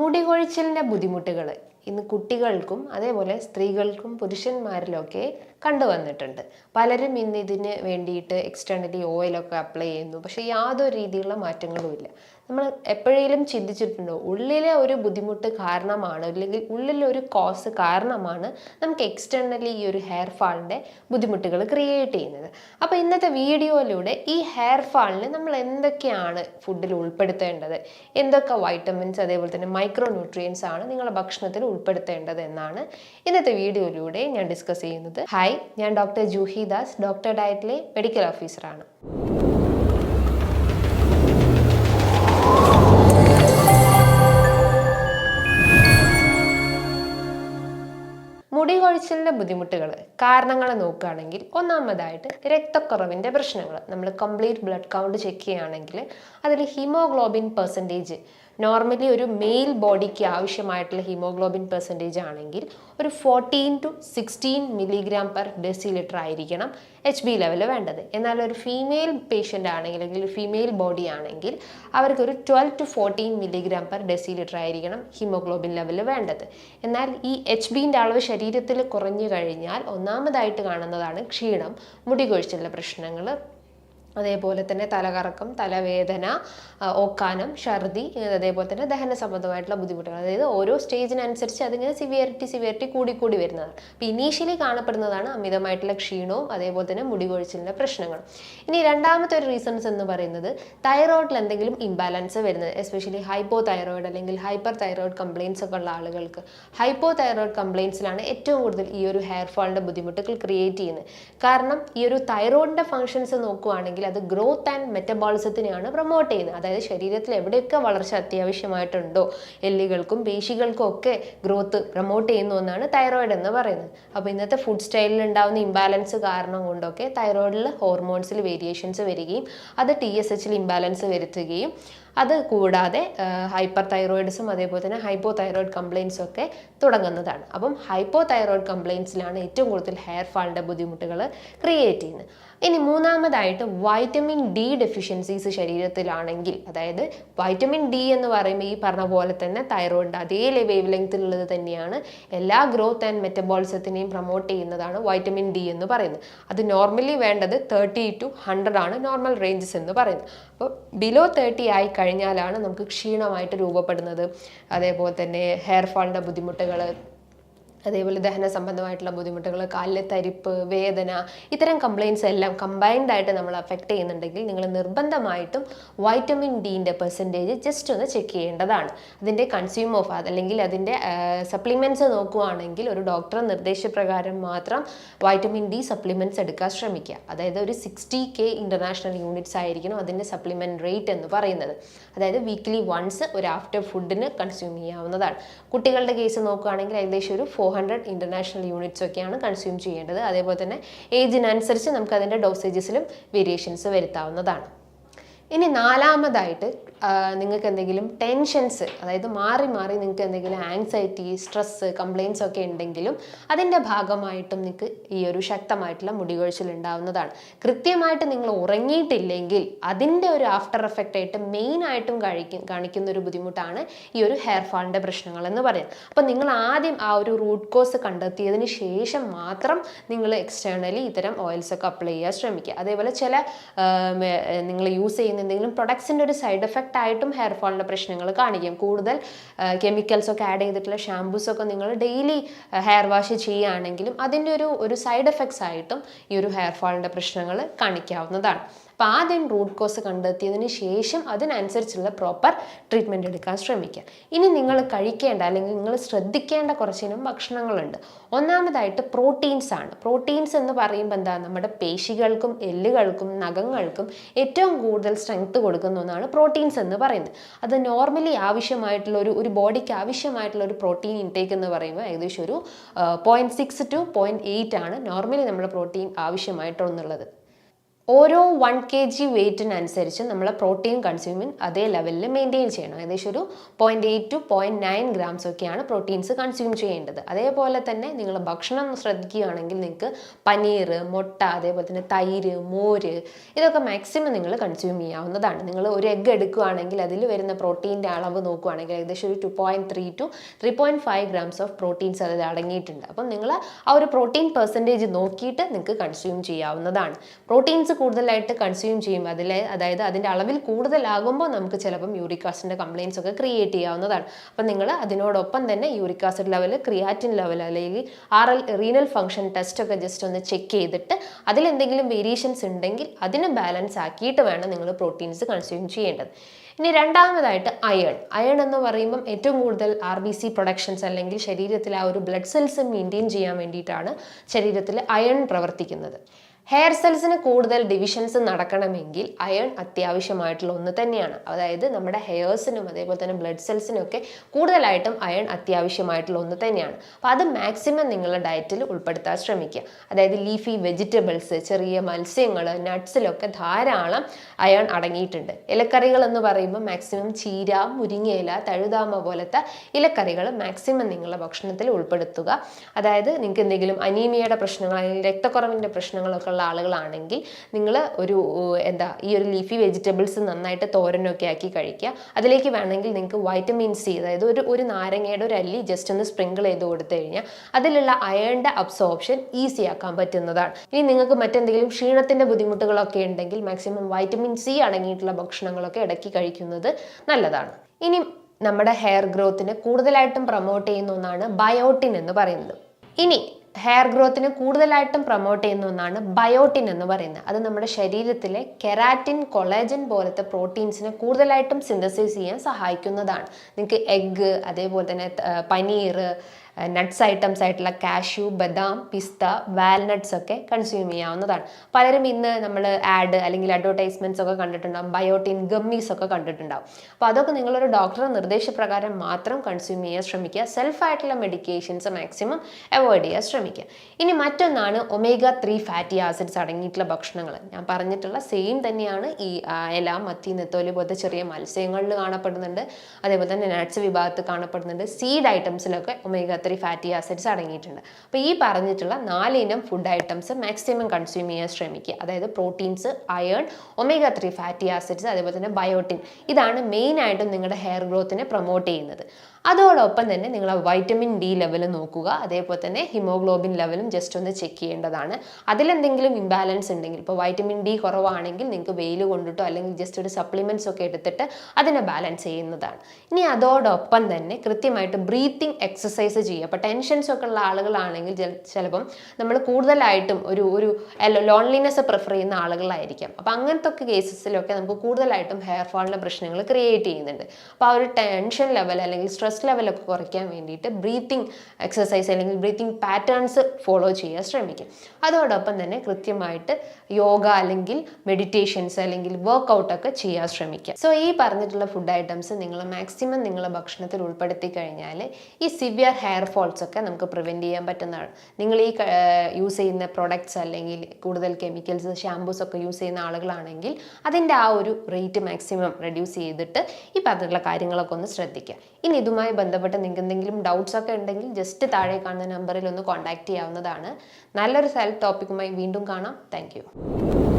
മുടി കൊഴിച്ചിലിന്റെ ബുദ്ധിമുട്ടുകൾ ഇന്ന് കുട്ടികൾക്കും അതേപോലെ സ്ത്രീകൾക്കും പുരുഷന്മാരിലൊക്കെ കണ്ടുവന്നിട്ടുണ്ട്. പലരും ഇന്ന് ഇതിന് വേണ്ടിയിട്ട് എക്സ്റ്റേണലി ഓയിലൊക്കെ അപ്ലൈ ചെയ്യുന്നു. പക്ഷേ യാതൊരു രീതിയിലുള്ള മാറ്റങ്ങളും ഇല്ല നമ്മൾ എപ്പോഴേലും ചിന്തിച്ചിട്ടുണ്ടോ? ഉള്ളിലെ ഒരു ബുദ്ധിമുട്ട് കാരണമാണ് അല്ലെങ്കിൽ ഉള്ളിലെ ഒരു കോസ് കാരണമാണ് നമുക്ക് എക്സ്റ്റേണലി ഈ ഒരു ഹെയർ ഫാളിന്റെ ബുദ്ധിമുട്ടുകൾ ക്രിയേറ്റ് ചെയ്യുന്നത്. അപ്പോൾ ഇന്നത്തെ വീഡിയോയിലൂടെ ഈ ഹെയർ ഫാളിന് നമ്മൾ എന്തൊക്കെയാണ് ഫുഡിൽ ഉൾപ്പെടുത്തേണ്ടത്? എന്തൊക്കെ വൈറ്റമിൻസ് അതേപോലെ തന്നെ മൈക്രോ ന്യൂട്രിയൻസ് ആണ് നിങ്ങളുടെ ഭക്ഷണത്തിൽ ഉൾപ്പെടുത്തേണ്ടത് എന്നാണ് ഇന്നത്തെ വീഡിയോയിലൂടെ ഞാൻ ഡിസ്കസ് ചെയ്യുന്നത്. ഹായ് ഞാൻ ഡോക്ടർ ജൂഹി ദാസ് ഡോക്ടർ ഡയറ്റിലെ മെഡിക്കൽ ഓഫീസറാണ് മുടി കൊഴിച്ചിലിന്റെ ബുദ്ധിമുട്ടുകൾ കാരണങ്ങൾ നോക്കുകയാണെങ്കിൽ ഒന്നാമതായിട്ട് രക്തക്കുറവിന്റെ പ്രശ്നങ്ങൾ നമ്മൾ കംപ്ലീറ്റ് ബ്ലഡ് കൗണ്ട് ചെക്ക് ചെയ്യുകയാണെങ്കിൽ അതിൽ ഹീമോഗ്ലോബിൻ പെർസെന്റേജ് നോർമലി ഒരു മെയിൽ ബോഡിക്ക് ആവശ്യമായിട്ടുള്ള ഹീമോഗ്ലോബിൻ പെർസെന്റേജ് ആണെങ്കിൽ ഒരു fourteen to sixteen milligram per decilitre ആയിരിക്കണം എച്ച് ബി ലെവൽ വേണ്ടത്. എന്നാൽ ഒരു ഫീമെയിൽ പേഷ്യന്റ് ആണെങ്കിൽ അല്ലെങ്കിൽ ഫീമെയിൽ ബോഡി ആണെങ്കിൽ അവർക്ക് ഒരു twelve to fourteen milligram per decilitre ആയിരിക്കണം ഹീമോഗ്ലോബിൻ ലെവൽ വേണ്ടത്. എന്നാൽ ഈ എച്ച് ബിന്റെ അളവ് ശരീരത്തിൽ കുറഞ്ഞു കഴിഞ്ഞാൽ ഒന്നാമതായിട്ട് കാണുന്നതാണ് ക്ഷീണം മുടി പ്രശ്നങ്ങൾ അതേപോലെ തന്നെ തലകറക്കം തലവേദന ഒക്കാനം ഛർദി അതേപോലെ തന്നെ ദഹന സംബന്ധമായിട്ടുള്ള ബുദ്ധിമുട്ടുകൾ. അതായത് ഓരോ സ്റ്റേജിനനുസരിച്ച് അതിങ്ങനെ സിവിയറിറ്റി സിവിയറിറ്റി കൂടി കൂടി വരുന്നതാണ്. അപ്പോൾ ഇനീഷ്യലി കാണപ്പെടുന്നതാണ് അമിതമായിട്ടുള്ള ക്ഷീണവും അതേപോലെ തന്നെ മുടി കൊഴിച്ചിലിന്റെ പ്രശ്നങ്ങളും. ഇനി രണ്ടാമത്തെ ഒരു റീസൺസ് എന്ന് പറയുന്നത് തൈറോയിഡിൽ എന്തെങ്കിലും ഇംബാലൻസ് വരുന്നത് എസ്പെഷ്യലി ഹൈപ്പോ തൈറോയിഡ് അല്ലെങ്കിൽ ഹൈപ്പർ തൈറോയിഡ് കംപ്ലയിൻസ് ഒക്കെ ഉള്ള ആളുകൾക്ക്. ഹൈപ്പോ തൈറോയിഡ് കംപ്ലയിൻസിലാണ് ഏറ്റവും കൂടുതൽ ഈ ഒരു ഹെയർ ബുദ്ധിമുട്ടുകൾ ക്രിയേറ്റ് ചെയ്യുന്നത്. കാരണം ഈ ഒരു തൈറോയിഡിന്റെ ഫങ്ഷൻസ് നോക്കുകയാണെങ്കിൽ അത് ഗ്രോത്ത് ആൻഡ് മെറ്റബോളിസത്തിനെയാണ് പ്രൊമോട്ട് ചെയ്യുന്നത്. അതായത് ശരീരത്തിൽ എവിടെയൊക്കെ വളർച്ച അത്യാവശ്യമായിട്ടുണ്ടോ എല്ലുകൾക്കും പേശികൾക്കും ഒക്കെ ഗ്രോത്ത് പ്രൊമോട്ട് ചെയ്യുന്നു എന്നാണ് തൈറോയിഡ് എന്ന് പറയുന്നത്. അപ്പോൾ ഇന്നത്തെ ഫുഡ് സ്റ്റൈലിൽ ഉണ്ടാകുന്ന ഇംബാലൻസ് കാരണം കൊണ്ടൊക്കെ തൈറോയിഡിൽ ഹോർമോൺസിൽ വേരിയേഷൻസ് വരികയും അത് ടി എസ് എച്ചിൽ ഇംബാലൻസ് വരുത്തുകയും അത് കൂടാതെ ഹൈപ്പർ തൈറോയിഡ്സും അതേപോലെ തന്നെ ഹൈപ്പോ തൈറോയിഡ് കംപ്ലയിൻസും ഒക്കെ തുടങ്ങുന്നതാണ്. അപ്പം ഹൈപ്പോ തൈറോയിഡ് കംപ്ലയിൻസിലാണ് ഏറ്റവും കൂടുതൽ ഹെയർ ഫാളിന്റെ ബുദ്ധിമുട്ടുകൾ ക്രിയേറ്റ് ചെയ്യുന്നത്. ഇനി മൂന്നാമതായിട്ട് വൈറ്റമിൻ ഡി ഡെഫിഷ്യൻസീസ് ശരീരത്തിലാണെങ്കിൽ അതായത് വൈറ്റമിൻ ഡി എന്ന് പറയുമ്പോൾ ഈ പറഞ്ഞ പോലെ തന്നെ തൈറോയിഡിന്റെ അതേ വേവ് ലെങ്ത്തിലുള്ളത് തന്നെയാണ് എല്ലാ ഗ്രോത്ത് ആൻഡ് മെറ്റബോളിസത്തിനെയും പ്രൊമോട്ട് ചെയ്യുന്നതാണ് വൈറ്റമിൻ ഡി എന്ന് പറയുന്നത്. അത് നോർമലി വേണ്ടത് തേർട്ടി ടു ഹൺഡ്രഡ് ആണ് നോർമൽ റേഞ്ചസ് എന്ന് പറയുന്നത്. അപ്പോൾ ബിലോ തേർട്ടി ആയി കഴിഞ്ഞാലാണ് നമുക്ക് ക്ഷീണമായിട്ട് രൂപപ്പെടുന്നത്. അതേപോലെ തന്നെ ഹെയർ ഫാളിന്റെ ബുദ്ധിമുട്ടുകൾ അതേപോലെ ദഹന സംബന്ധമായിട്ടുള്ള ബുദ്ധിമുട്ടുകൾ കാലിലെ തരിപ്പ് വേദന ഇത്തരം കംപ്ലയിൻസ് എല്ലാം കമ്പൈൻഡ് ആയിട്ട് നമ്മൾ അഫക്റ്റ് ചെയ്യുന്നുണ്ടെങ്കിൽ നിങ്ങൾ നിർബന്ധമായിട്ടും വൈറ്റമിൻ ഡീന്റെ പെർസെന്റേജ് ജസ്റ്റ് ഒന്ന് ചെക്ക് ചെയ്യേണ്ടതാണ്. അതിന്റെ കൺസ്യൂം ഓഫ് അല്ലെങ്കിൽ അതിന്റെ സപ്ലിമെന്റ്സ് നോക്കുകയാണെങ്കിൽ ഒരു ഡോക്ടർ നിർദ്ദേശപ്രകാരം മാത്രം വൈറ്റമിൻ ഡി സപ്ലിമെന്റ്സ് എടുക്കാൻ ശ്രമിക്കുക. അതായത് ഒരു സിക്സ്റ്റി കെ ഇന്റർനാഷണൽ യൂണിറ്റ്സ് ആയിരിക്കണം അതിന്റെ സപ്ലിമെന്റ് റേറ്റ് എന്ന് പറയുന്നത്. അതായത് വീക്ക്ലി വൺസ് ഒരു ആഫ്റ്റർ ഫുഡിന് കൺസ്യൂം ചെയ്യാവുന്നതാണ്. കുട്ടികളുടെ കേസ് നോക്കുകയാണെങ്കിൽ ഏകദേശം ഒരു ഫോർ ഹൺഡ്രഡ് ഇന്റർനാഷണൽ യൂണിറ്റ്സ് ഒക്കെയാണ് കൺസ്യൂം ചെയ്യേണ്ടത്. അതേപോലെ തന്നെ ഏജിനനുസരിച്ച് നമുക്ക് അതിന്റെ ഡോസേജസിലും വേരിയേഷൻസ് വരുത്താവുന്നതാണ്. ഇനി നാലാമതായിട്ട് നിങ്ങൾക്ക് എന്തെങ്കിലും ടെൻഷൻസ് അതായത് മാറി മാറി നിങ്ങൾക്ക് എന്തെങ്കിലും ആങ്സൈറ്റി സ്ട്രെസ്സ് കംപ്ലയിൻസ് ഒക്കെ ഉണ്ടെങ്കിലും അതിന്റെ ഭാഗമായിട്ടും നിങ്ങൾക്ക് ഈ ഒരു ശക്തമായിട്ടുള്ള മുടികൊഴിച്ചിൽ ഉണ്ടാവുന്നതാണ്. കൃത്യമായിട്ട് നിങ്ങൾ ഉറങ്ങിയിട്ടില്ലെങ്കിൽ അതിന്റെ ഒരു ആഫ്റ്റർ എഫക്റ്റ് ആയിട്ട് മെയിൻ ആയിട്ടും കഴിക്കും കാണിക്കുന്ന ഒരു ബുദ്ധിമുട്ടാണ് ഈ ഒരു ഹെയർ ഫാളിന്റെ പ്രശ്നങ്ങൾ എന്ന് പറയുന്നത്. അപ്പം നിങ്ങൾ ആദ്യം ആ ഒരു റൂട്ട് കോസ് കണ്ടെത്തിയതിന് ശേഷം മാത്രം നിങ്ങൾ എക്സ്റ്റേണലി ഇത്തരം ഓയിൽസ് ഒക്കെ അപ്ലൈ ചെയ്യാൻ ശ്രമിക്കുക. അതേപോലെ ചില നിങ്ങൾ യൂസ് ചെയ്യുന്ന എന്തെങ്കിലും പ്രൊഡക്ട്സിന്റെ ഒരു സൈഡ് എഫക്റ്റ് ആയിട്ടും ഹെയർ ഫോളിന്റെ പ്രശ്നങ്ങൾ കാണിക്കും. കൂടുതൽ കെമിക്കൽസ് ഒക്കെ ആഡ് ചെയ്തിട്ടുള്ള ഷാംപൂസ് ഒക്കെ നിങ്ങൾ ഡെയിലി ഹെയർ വാഷ് ചെയ്യുകയാണെങ്കിലും അതിന്റെ ഒരു ഒരു സൈഡ് എഫക്ട്സ് ആയിട്ടും ഈ ഒരു ഹെയർ ഫോളിന്റെ പ്രശ്നങ്ങൾ കാണിക്കാവുന്നതാണ്. അപ്പോൾ ആദ്യം റൂട്ട് കോസ് കണ്ടെത്തിയതിന് ശേഷം അതിനനുസരിച്ചുള്ള പ്രോപ്പർ ട്രീറ്റ്മെന്റ് എടുക്കാൻ ശ്രമിക്കുക. ഇനി നിങ്ങൾ കഴിക്കേണ്ട അല്ലെങ്കിൽ നിങ്ങൾ ശ്രദ്ധിക്കേണ്ട കുറച്ചിനും ഭക്ഷണങ്ങളുണ്ട്. ഒന്നാമതായിട്ട് പ്രോട്ടീൻസ് ആണ്. പ്രോട്ടീൻസ് എന്ന് പറയുമ്പോൾ എന്താ? നമ്മുടെ പേശികൾക്കും എല്ലുകൾക്കും നഖങ്ങൾക്കും ഏറ്റവും കൂടുതൽ സ്ട്രെങ്ത് കൊടുക്കുന്ന ഒന്നാണ് പ്രോട്ടീൻസ് എന്ന് പറയുന്നത്. അത് നോർമലി ആവശ്യമായിട്ടുള്ള ഒരു ഒരു ബോഡിക്ക് ആവശ്യമായിട്ടുള്ള ഒരു പ്രോട്ടീൻ ഇൻടേക്ക് എന്ന് പറയുമ്പോൾ ഏകദേശം ഒരു point six to point eight ആണ് നോർമലി നമ്മൾ പ്രോട്ടീൻ ആവശ്യമായിട്ടുള്ളത്. ഓരോ വൺ കെ ജി വെയ്റ്റിനനുസരിച്ച് നമ്മൾ പ്രോട്ടീൻ കൺസ്യൂമിങ് അതേ ലെവലിൽ മെയിന്റെയിൻ ചെയ്യണം. ഏകദേശം ഒരു point eight to point nine grams ഒക്കെയാണ് പ്രോട്ടീൻസ് കൺസ്യൂം ചെയ്യേണ്ടത്. അതേപോലെ തന്നെ നിങ്ങൾ ഭക്ഷണം ശ്രദ്ധിക്കുകയാണെങ്കിൽ നിങ്ങൾക്ക് പനീർ മുട്ട അതേപോലെ തന്നെ തൈര് മോര് ഇതൊക്കെ മാക്സിമം നിങ്ങൾ കൺസ്യൂം ചെയ്യാവുന്നതാണ്. നിങ്ങൾ ഒരു എഗ്ഗ് എടുക്കുകയാണെങ്കിൽ അതിൽ വരുന്ന പ്രോട്ടീന്റെ അളവ് നോക്കുകയാണെങ്കിൽ ഏകദേശം ഒരു two point three to three point five grams of proteins അതിൽ അടങ്ങിയിട്ടുണ്ട്. അപ്പം നിങ്ങൾ ആ ഒരു പ്രോട്ടീൻ പെർസെന്റേജ് നോക്കിയിട്ട് നിങ്ങൾക്ക് കൺസ്യൂം ചെയ്യാവുന്നതാണ്. പ്രോട്ടീൻസ് കൂടുതലായിട്ട് കൺസ്യൂം ചെയ്യുമ്പോൾ അതിലെ അതായത് അതിന്റെ അളവിൽ കൂടുതലാകുമ്പോൾ നമുക്ക് ചിലപ്പം യൂറിക് ആസിഡിന്റെ കംപ്ലയിൻസ് ഒക്കെ ക്രിയേറ്റ് ചെയ്യാവുന്നതാണ്. അപ്പം നിങ്ങൾ അതിനോടൊപ്പം തന്നെ uric acid level creatinine level അല്ലെങ്കിൽ R L renal function test ഒക്കെ ജസ്റ്റ് ഒന്ന് ചെക്ക് ചെയ്തിട്ട് അതിലെന്തെങ്കിലും വേരിയേഷൻസ് ഉണ്ടെങ്കിൽ അതിന് ബാലൻസ് ആക്കിയിട്ട് വേണം നിങ്ങൾ പ്രോട്ടീൻസ് കൺസ്യൂം ചെയ്യേണ്ടത്. ഇനി രണ്ടാമതായിട്ട് അയൺ അയൺ എന്ന് പറയുമ്പം ഏറ്റവും കൂടുതൽ ആർ ബി സി പ്രൊഡക്ഷൻസ് അല്ലെങ്കിൽ ശരീരത്തിൽ ആ ഒരു ബ്ലഡ് സെൽസ് മെയിന്റെയിൻ ചെയ്യാൻ വേണ്ടിയിട്ടാണ് ശരീരത്തിൽ അയൺ പ്രവർത്തിക്കുന്നത്. ഹെയർ സെൽസിന് കൂടുതൽ ഡിവിഷൻസ് നടക്കണമെങ്കിൽ അയൺ അത്യാവശ്യമായിട്ടുള്ള ഒന്ന് തന്നെയാണ്. അതായത് നമ്മുടെ ഹെയർസിനും അതേപോലെ തന്നെ ബ്ലഡ് സെൽസിനും ഒക്കെ കൂടുതലായിട്ടും അയൺ അത്യാവശ്യമായിട്ടുള്ള ഒന്ന് തന്നെയാണ്. അപ്പോൾ അത് മാക്സിമം നിങ്ങളുടെ ഡയറ്റിൽ ഉൾപ്പെടുത്താൻ ശ്രമിക്കുക. അതായത് ലീഫി വെജിറ്റബിൾസ് ചെറിയ മത്സ്യങ്ങൾ നട്ട്സിലൊക്കെ ധാരാളം അയൺ അടങ്ങിയിട്ടുണ്ട്. ഇലക്കറികൾ എന്ന് പറയുമ്പോൾ മാക്സിമം ചീര മുരിങ്ങയില തഴുതാമ പോലത്തെ ഇലക്കറികൾ മാക്സിമം നിങ്ങളുടെ ഭക്ഷണത്തിൽ ഉൾപ്പെടുത്തുക. അതായത് നിങ്ങൾക്ക് എന്തെങ്കിലും അനീമിയയുടെ പ്രശ്നങ്ങൾ അല്ലെങ്കിൽ രക്തക്കുറവിന്റെ പ്രശ്നങ്ങളൊക്കെ ഉള്ള ആളുകളാണെങ്കിൽ നിങ്ങൾ ഒരു എന്താ ഈ ഒരു ലീഫി വെജിറ്റബിൾസ് നന്നായിട്ട് തോരനൊക്കെ ആക്കി കഴിക്കുക. അതിലേക്ക് വേണമെങ്കിൽ നിങ്ങൾക്ക് വൈറ്റമിൻ സി അതായത് ഒരു ഒരു നാരങ്ങയുടെ ഒരു അല്ലി ജസ്റ്റ് ഒന്ന് സ്പ്രിങ്കിൾ ചെയ്ത് കൊടുത്തു കഴിഞ്ഞാൽ അതിലുള്ള അയണിന്റെ അബ്സോർപ്ഷൻ ഈസി ആക്കാൻ പറ്റുന്നതാണ്. ഇനി നിങ്ങൾക്ക് മറ്റെന്തെങ്കിലും ക്ഷീണത്തിന്റെ ബുദ്ധിമുട്ടുകളൊക്കെ ഉണ്ടെങ്കിൽ മാക്സിമം വൈറ്റമിൻ സി അടങ്ങിയിട്ടുള്ള ഭക്ഷണങ്ങളൊക്കെ ഇടയ്ക്ക് കഴിക്കുന്നത് നല്ലതാണ്. ഇനി നമ്മുടെ ഹെയർ ഗ്രോത്തിന് കൂടുതലായിട്ടും പ്രൊമോട്ട് ചെയ്യുന്ന ഒന്നാണ് ബയോട്ടിൻ എന്ന് പറയുന്നത്. ഇനി ഹെയർ ഗ്രോത്തിന് കൂടുതലായിട്ടും പ്രൊമോട്ട് ചെയ്യുന്ന ഒന്നാണ് ബയോട്ടിൻ എന്ന് പറയുന്നത്. അത് നമ്മുടെ ശരീരത്തിലെ കെരാറ്റിൻ കൊളാജൻ പോലത്തെ പ്രോട്ടീൻസിനെ കൂടുതലായിട്ടും സിന്തസൈസ് ചെയ്യാൻ സഹായിക്കുന്നതാണ്. നിങ്ങൾക്ക് എഗ്ഗ് അതേപോലെ തന്നെ പനീർ നട്ട്സ് ഐറ്റംസ് ആയിട്ടുള്ള കാഷ്യു ബദാം പിസ്ത വാൽനട്ട്സ് ഒക്കെ കൺസ്യൂം ചെയ്യാവുന്നതാണ്. പലരും ഇന്ന് നമ്മൾ ആഡ് അല്ലെങ്കിൽ അഡ്വർടൈസ്മെന്റ്സ് ഒക്കെ കണ്ടിട്ടുണ്ടാകും ബയോട്ടിൻ ഗമ്മീസ് ഒക്കെ കണ്ടിട്ടുണ്ടാവും. അപ്പോൾ അതൊക്കെ നിങ്ങളൊരു ഡോക്ടറുടെ നിർദ്ദേശപ്രകാരം മാത്രം കൺസ്യൂം ചെയ്യാൻ ശ്രമിക്കുക. സെൽഫായിട്ടുള്ള മെഡിക്കേഷൻസ് മാക്സിമം അവോയ്ഡ് ചെയ്യാൻ ശ്രമിക്കുക. ഇനി മറ്റൊന്നാണ് ഒമേഗ ത്രീ ഫാറ്റി ആസിഡ്സ് അടങ്ങിയിട്ടുള്ള ഭക്ഷണങ്ങൾ. ഞാൻ പറഞ്ഞിട്ടുള്ള സെയിം തന്നെയാണ് ഈ ഇല മത്തി നെത്തോലി പോലത്തെ ചെറിയ മത്സ്യങ്ങളിൽ കാണപ്പെടുന്നുണ്ട്. അതേപോലെ തന്നെ നട്ട്സ് വിഭാഗത്ത് കാണപ്പെടുന്നുണ്ട്. സീഡ് ഐറ്റംസിലൊക്കെ ഒമേഗ ത്രീ ഫാറ്റി ആസിഡ്സ് അടങ്ങിയിട്ടുണ്ട്. അപ്പോൾ ഈ പറഞ്ഞിട്ടുള്ള നാല് ഇനം ഫുഡ് ഐറ്റംസ് മാക്സിമം കൺസ്യൂം ചെയ്യാൻ ശ്രമിക്കുക. അതായത് proteins iron omega three fatty acids അതേപോലെ തന്നെ ബയോട്ടിൻ ഇതാണ് മെയിൻ മെയിനായിട്ടും നിങ്ങളുടെ ഹെയർ ഗ്രോത്തിനെ പ്രൊമോട്ട് ചെയ്യുന്നത്. അതോടൊപ്പം തന്നെ നിങ്ങൾ വൈറ്റമിൻ ഡി ലെവൽ നോക്കുക. അതേപോലെ തന്നെ ഹിമോഗ്ലോബിൻ ലെവലും ജസ്റ്റ് ഒന്ന് ചെക്ക് ചെയ്യേണ്ടതാണ്. അതിലെന്തെങ്കിലും ഇംബാലൻസ് ഉണ്ടെങ്കിൽ ഇപ്പോൾ വൈറ്റമിൻ ഡി കുറവാണെങ്കിൽ നിങ്ങൾക്ക് വെയിൽ കൊണ്ടിട്ടോ അല്ലെങ്കിൽ ജസ്റ്റ് ഒരു സപ്ലിമെന്റ്സ് ഒക്കെ എടുത്തിട്ട് അതിനെ ബാലൻസ് ചെയ്യുന്നതാണ്. ഇനി അതോടൊപ്പം തന്നെ കൃത്യമായിട്ട് ബ്രീത്തിങ് എക്സസൈസ് ചെയ്യുക അപ്പോൾ ടെൻഷൻസ് ഒക്കെ ഉള്ള ആളുകളാണെങ്കിൽ ചിലപ്പം നമ്മൾ കൂടുതലായിട്ടും ഒരു ഒരു ലോൺലിനെസ് പ്രിഫർ ചെയ്യുന്ന ആളുകളായിരിക്കാം. അപ്പോൾ അങ്ങനത്തെ ഒക്കെ കേസസിലൊക്കെ നമുക്ക് കൂടുതലായിട്ടും ഹെയർ ഫാളിന്റെ പ്രശ്നങ്ങൾ ക്രിയേറ്റ് ചെയ്യുന്നുണ്ട്. അപ്പോൾ ആ ഒരു ടെൻഷൻ ലെവൽ അല്ലെങ്കിൽ സ്ട്രെസ് ലെവലൊക്കെ കുറയ്ക്കാൻ വേണ്ടിയിട്ട് ബ്രീത്തിങ് എക്സസൈസ് അല്ലെങ്കിൽ ബ്രീത്തിങ് പാറ്റേൺസ് ഫോളോ ചെയ്യാൻ ശ്രമിക്കും. അതോടൊപ്പം തന്നെ കൃത്യമായിട്ട് യോഗ അല്ലെങ്കിൽ മെഡിറ്റേഷൻസ് അല്ലെങ്കിൽ വർക്കൗട്ടൊക്കെ ചെയ്യാൻ ശ്രമിക്കുക സോ ഈ പറഞ്ഞിട്ടുള്ള ഫുഡ് ഐറ്റംസ് നിങ്ങൾ മാക്സിമം നിങ്ങളുടെ ഭക്ഷണത്തിൽ ഉൾപ്പെടുത്തി കഴിഞ്ഞാൽ ഈ സിവിയർ ഹെയർ ഫോൾസ് ഒക്കെ നമുക്ക് പ്രിവെന്റ് ചെയ്യാൻ പറ്റുന്നതാണ്. നിങ്ങൾ ഈ യൂസ് ചെയ്യുന്ന പ്രൊഡക്ട്സ് അല്ലെങ്കിൽ കൂടുതൽ കെമിക്കൽസ് ഷാമ്പൂസ് ഒക്കെ യൂസ് ചെയ്യുന്ന ആളുകളാണെങ്കിൽ അതിന്റെ ആ ഒരു റേറ്റ് മാക്സിമം റെഡ്യൂസ് ചെയ്തിട്ട് ഈ പറഞ്ഞിട്ടുള്ള കാര്യങ്ങളൊക്കെ ഒന്ന് ശ്രദ്ധിക്കുക. ഇനി ഇതുമായി ബന്ധപ്പെട്ട് നിങ്ങൾക്ക് എന്തെങ്കിലും ഡൗട്ട്സ് ഒക്കെ ഉണ്ടെങ്കിൽ ജസ്റ്റ് താഴെ കാണുന്ന നമ്പറിൽ ഒന്ന് കോൺടാക്റ്റ് ചെയ്യാവുന്നതാണ്. നല്ലൊരു സെൽഫ് ടോപ്പിക്കുമായി വീണ്ടും കാണാം. താങ്ക്